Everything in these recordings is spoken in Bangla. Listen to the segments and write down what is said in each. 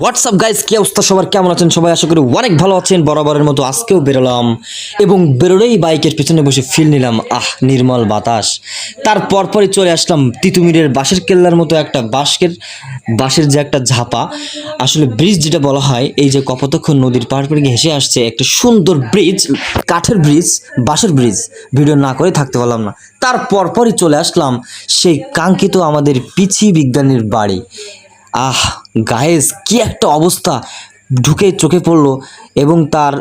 হোয়াটসঅ্যাপ গাইজ কি অবস্থা? সবার কেমন আছেন? সবাই আশা করি অনেক ভালো আছেন। বরাবরের মতো আজকেও বেরোলাম এবং বেরোলেই বাইকের পিছনে বসে ফিল নিলাম, আহ, নির্মল বাতাস। তার পরপরই চলে আসলাম তিতুমিরের বাঁশের কেল্লার মতো একটা বাঁশের বাঁশের যে একটা ঝাপা। আসলে ব্রিজ যেটা বলা হয়, এই যে কপোতক্ষ নদীর পাড় পেরিয়ে হেসে আসছে একটা সুন্দর ব্রিজ কাঠের ব্রিজ বাঁশের ব্রিজ ভিডিও না করে থাকতে পারলাম না। তার পরপরই চলে আসলাম সেই কাঙ্ক্ষিত আমাদের পিছি বিজ্ঞানীর বাড়ি। আহ গায়েস কি একটা অবস্থা। ঢুকে চোখে পড়ল এবং তার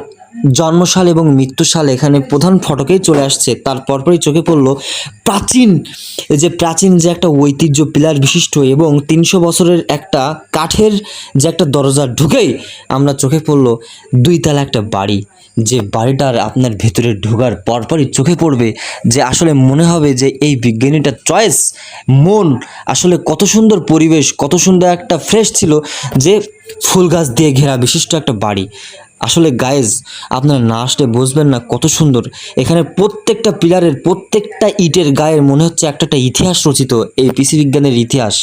জন্মসাল এবং মৃত্যুসাল এখানে প্রধান ফটকেই চলে আসছে। তার পরপরই চোখে পড়ল প্রাচীন যে প্রাচীন যে একটা ঐতিহ্য পিলার বিশিষ্ট এবং তিনশো বছরের একটা কাঠের যে একটা দরজা ঢুকেই আমরা চোখে পড়ল দুই তালা একটা বাড়ি। যে বাড়িটার আপনার ভেতরে ঢোকার পরপরই চোখে পড়বে যে আসলে মনে হবে যে এই বিজ্ঞানীটার চয়েস, মন আসলে কত সুন্দর পরিবেশ, কত সুন্দর একটা ফ্রেশ ছিল যে ফুল গাছ দিয়ে ঘেরা বিশিষ্ট একটা বাড়ি। আসলে গায়েজ আপনারা না আসলে বুঝবেন না কত সুন্দর। এখানে প্রত্যেকটা পিলারের প্রত্যেকটা ইটের গায়ের মনে হচ্ছে একটা একটা ইতিহাস রচিত, এই পিসি বিজ্ঞানের ইতিহাস।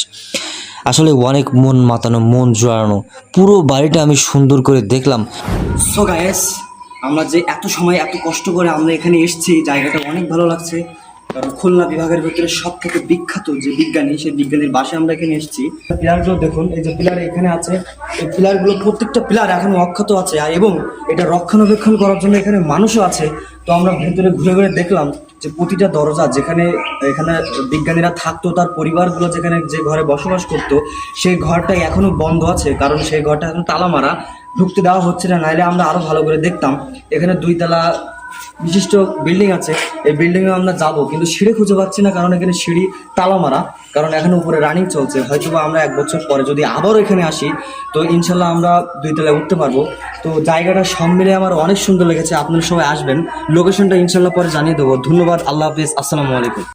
আসলে অনেক মন মাতানো, মন জোড়ানো, পুরো বাড়িটা আমি সুন্দর করে দেখলাম। সো গায়েস আমরা যে এত সময়, এত কষ্ট করে আমরা এখানে এসেছি, জায়গাটা অনেক ভালো লাগছে। কারণ খুলনা বিভাগের ভিতরে সব থেকে বিখ্যাত যে বিজ্ঞানী, সেই বিজ্ঞানীর বাসে আমরা এখানে এসেছি। পিলারগুলো দেখুন, এই যে পিলার এখানে আছে, এই পিলারগুলো প্রত্যেকটা পিলার এখনও অক্ষত আছে, আর এবং এটা রক্ষণাবেক্ষণ করার জন্য এখানে মানুষও আছে। তো আমরা ভেতরে ঘুরে ঘুরে দেখলাম যে প্রতিটা দরজা যেখানে এখানে বিজ্ঞানীরা থাকতো, তার পরিবারগুলো যেখানে যে ঘরে বসবাস করতো, সেই ঘরটা এখনও বন্ধ আছে। কারণ সেই ঘরটা এখন তালা মারা, ঢুকতে দেওয়া হচ্ছে না নাইলে আমরা আরও ভালো করে দেখতাম। এখানে দুই তলা বিশিষ্ট বিল্ডিং আছে। এই বিল্ডিংয়ে আমরা যাব, কিন্তু সিঁড়ি খুঁজে পাচ্ছি না, কারণ এখানে সিঁড়ি তালা মারা। কারণ এখন উপরে রানিং চলছে। হয়তো বা আমরা এক বছর পরে যদি আবারও এখানে আসি, তো ইনশাল্লাহ আমরা দুই তলায় উঠতে পারব। তো জায়গাটা সব মিলে আমার অনেক সুন্দর লেগেছে। আপনারা সবাই আসবেন। লোকেশনটা ইনশাল্লাহ পরে জানিয়ে দেবো। ধন্যবাদ। আল্লাহ হাফিজ। আসসালামু আলাইকুম।